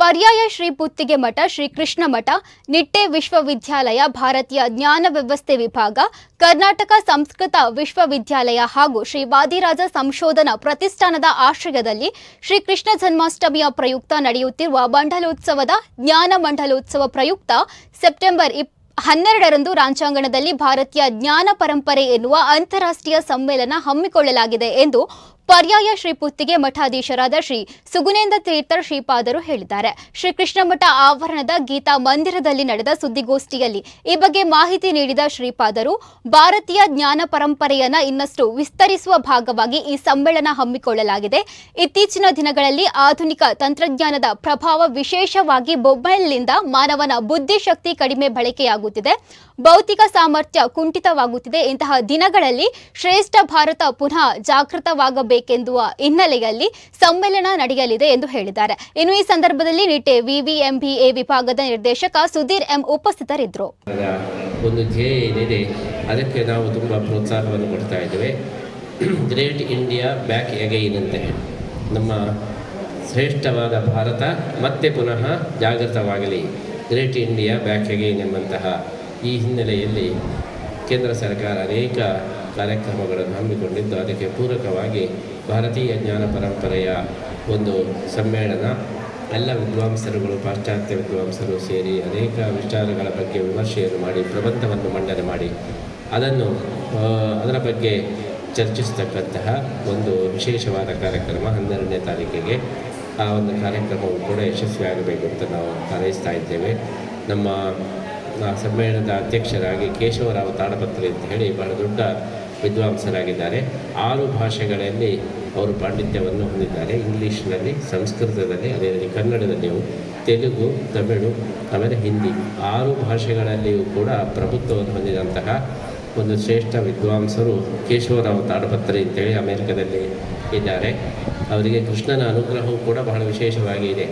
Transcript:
ಪರ್ಯಾಯ ಶ್ರೀ ಪುತ್ತಿಗೆ ಮಠ, ಶ್ರೀ ಕೃಷ್ಣ ಮಠ, ನಿಟ್ಟೆ ವಿಶ್ವವಿದ್ಯಾಲಯ, ಭಾರತೀಯ ಜ್ಞಾನ ವ್ಯವಸ್ಥೆ ವಿಭಾಗ, ಕರ್ನಾಟಕ ಸಂಸ್ಕೃತ ವಿಶ್ವವಿದ್ಯಾಲಯ ಹಾಗೂ ಶ್ರೀ ವಾದಿರಾಜ ಸಂಶೋಧನಾ ಪ್ರತಿಷ್ಠಾನದ ಆಶ್ರಯದಲ್ಲಿ ಶ್ರೀ ಕೃಷ್ಣ ಜನ್ಮಾಷ್ಟಮಿಯ ಪ್ರಯುಕ್ತ ನಡೆಯುತ್ತಿರುವ ಮಂಡಲೋತ್ಸವದ ಜ್ಞಾನ ಮಂಡಲೋತ್ಸವ ಪ್ರಯುಕ್ತ ಸೆಪ್ಟೆಂಬರ್ ಇಪ್ ಹನ್ನೆರಡರಂದು ರಾಂಚಾಂಗಣದಲ್ಲಿ ಭಾರತೀಯ ಜ್ಞಾನ ಪರಂಪರೆ ಎನ್ನುವ ಅಂತಾರಾಷ್ಟ್ರೀಯ ಸಮ್ಮೇಳನ ಹಮ್ಮಿಕೊಳ್ಳಲಾಗಿದೆ ಎಂದು ಪರ್ಯಾಯ ಶ್ರೀ ಪುತ್ತಿಗೆ ಮಠಾಧೀಶರಾದ ಶ್ರೀ ಸುಗುಣೇಂದ್ರ ತೀರ್ಥ ಶ್ರೀಪಾದರು ಹೇಳಿದ್ದಾರೆ. ಶ್ರೀ ಕೃಷ್ಣ ಮಠ ಆವರಣದ ಗೀತಾ ಮಂದಿರದಲ್ಲಿ ನಡೆದ ಸುದ್ದಿಗೋಷ್ಠಿಯಲ್ಲಿ ಈ ಬಗ್ಗೆ ಮಾಹಿತಿ ನೀಡಿದ ಶ್ರೀಪಾದರು, ಭಾರತೀಯ ಜ್ಞಾನ ಪರಂಪರೆಯನ್ನ ಇನ್ನಷ್ಟು ವಿಸ್ತರಿಸುವ ಭಾಗವಾಗಿ ಈ ಸಮ್ಮೇಳನ ಹಮ್ಮಿಕೊಳ್ಳಲಾಗಿದೆ. ಇತ್ತೀಚಿನ ದಿನಗಳಲ್ಲಿ ಆಧುನಿಕ ತಂತ್ರಜ್ಞಾನದ ಪ್ರಭಾವ ವಿಶೇಷವಾಗಿ ಮೊಬೈಲ್ನಿಂದ ಮಾನವನ ಬುದ್ಧಿಶಕ್ತಿ ಕಡಿಮೆ ಬಳಕೆಯಾಗುತ್ತಿದೆ. ಭೌತಿಕ ಸಾಮರ್ಥ್ಯ ಕುಂಠಿತವಾಗುತ್ತಿದೆ. ಇಂತಹ ದಿನಗಳಲ್ಲಿ ಶ್ರೇಷ್ಠ ಭಾರತ ಪುನಃ ಜಾಗೃತವಾಗಬೇಕೆಂದುವ ಹಿನ್ನೆಲೆಯಲ್ಲಿ ಸಮ್ಮೇಳನ ನಡೆಯಲಿದೆ ಎಂದು ಹೇಳಿದ್ದಾರೆ. ಇನ್ನು ಈ ಸಂದರ್ಭದಲ್ಲಿ ನಿಟ್ಟೆ ವಿವಿಎಂಬಿಎ ವಿಭಾಗದ ನಿರ್ದೇಶಕ ಸುಧೀರ್ ಎಂ ಉಪಸ್ಥಿತರಿದ್ದರು. ಒಂದು ಧ್ಯೇಯ ಏನಿದೆ, ಅದಕ್ಕೆ ನಾವು ತುಂಬ ಪ್ರೋತ್ಸಾಹವನ್ನು ಕೊಡ್ತಾ ಇದ್ದೇವೆ. ಗ್ರೇಟ್ ಇಂಡಿಯಾ ಬ್ಯಾಕ್ ಎಗೈನ್ ಅಂತ ನಮ್ಮ ಶ್ರೇಷ್ಠವಾದ ಭಾರತ ಮತ್ತೆ ಪುನಃ ಜಾಗೃತವಾಗಲಿ. ಗ್ರೇಟ್ ಇಂಡಿಯಾ ಬ್ಯಾಕ್ ಎಗೈನ್ ಎಂಬಂತಹ ಈ ಹಿನ್ನೆಲೆಯಲ್ಲಿ ಕೇಂದ್ರ ಸರ್ಕಾರ ಅನೇಕ ಕಾರ್ಯಕ್ರಮಗಳನ್ನು ಹಮ್ಮಿಕೊಂಡಿದ್ದು, ಅದಕ್ಕೆ ಪೂರಕವಾಗಿ ಭಾರತೀಯ ಜ್ಞಾನ ಪರಂಪರೆಯ ಒಂದು ಸಮ್ಮೇಳನ, ಎಲ್ಲ ವಿದ್ವಾಂಸರುಗಳು, ಪಾಶ್ಚಾತ್ಯ ವಿದ್ವಾಂಸರು ಸೇರಿ ಅನೇಕ ವಿಚಾರಗಳ ಬಗ್ಗೆ ವಿಮರ್ಶೆಯನ್ನು ಮಾಡಿ, ಪ್ರಬಂಧವನ್ನು ಮಂಡನೆ ಮಾಡಿ, ಅದನ್ನು ಅದರ ಬಗ್ಗೆ ಚರ್ಚಿಸತಕ್ಕಂತಹ ಒಂದು ವಿಶೇಷವಾದ ಕಾರ್ಯಕ್ರಮ ಹನ್ನೆರಡನೇ ತಾರೀಕಿಗೆ ಆ ಒಂದು ಕಾರ್ಯಕ್ರಮವು ಕೂಡ ಯಶಸ್ವಿಯಾಗಬೇಕು ಅಂತ ನಾವು ಹಾರೈಸ್ತಾ ಇದ್ದೇವೆ. ನಮ್ಮ ಸಮ್ಮೇಳನದ ಅಧ್ಯಕ್ಷರಾಗಿ ಕೇಶವರಾವ್ ತಾಡಪತ್ರಿ ಅಂತ ಹೇಳಿ ಬಹಳ ದೊಡ್ಡ ವಿದ್ವಾಂಸರಾಗಿದ್ದಾರೆ. ಆರು ಭಾಷೆಗಳಲ್ಲಿ ಅವರು ಪಾಂಡಿತ್ಯವನ್ನು ಹೊಂದಿದ್ದಾರೆ. ಇಂಗ್ಲೀಷ್ನಲ್ಲಿ, ಸಂಸ್ಕೃತದಲ್ಲಿ, ಅದೇ ರೀತಿ ಕನ್ನಡದಲ್ಲಿಯೂ ತೆಲುಗು, ತಮಿಳು, ಆಮೇಲೆ ಹಿಂದಿ. ಆರು ಭಾಷೆಗಳಲ್ಲಿಯೂ ಕೂಡ ಪ್ರಭುತ್ವವನ್ನು ಹೊಂದಿದಂತಹ ಒಂದು ಶ್ರೇಷ್ಠ ವಿದ್ವಾಂಸರು ಕೇಶವರಾವ್ ತಾಡಪತ್ರಿ ಅಂತೇಳಿ ಅಮೆರಿಕದಲ್ಲಿ ಇದ್ದಾರೆ. ಅವರಿಗೆ ಕೃಷ್ಣನ ಅನುಗ್ರಹವು ಕೂಡ ಬಹಳ ವಿಶೇಷವಾಗಿ ಇದೆ.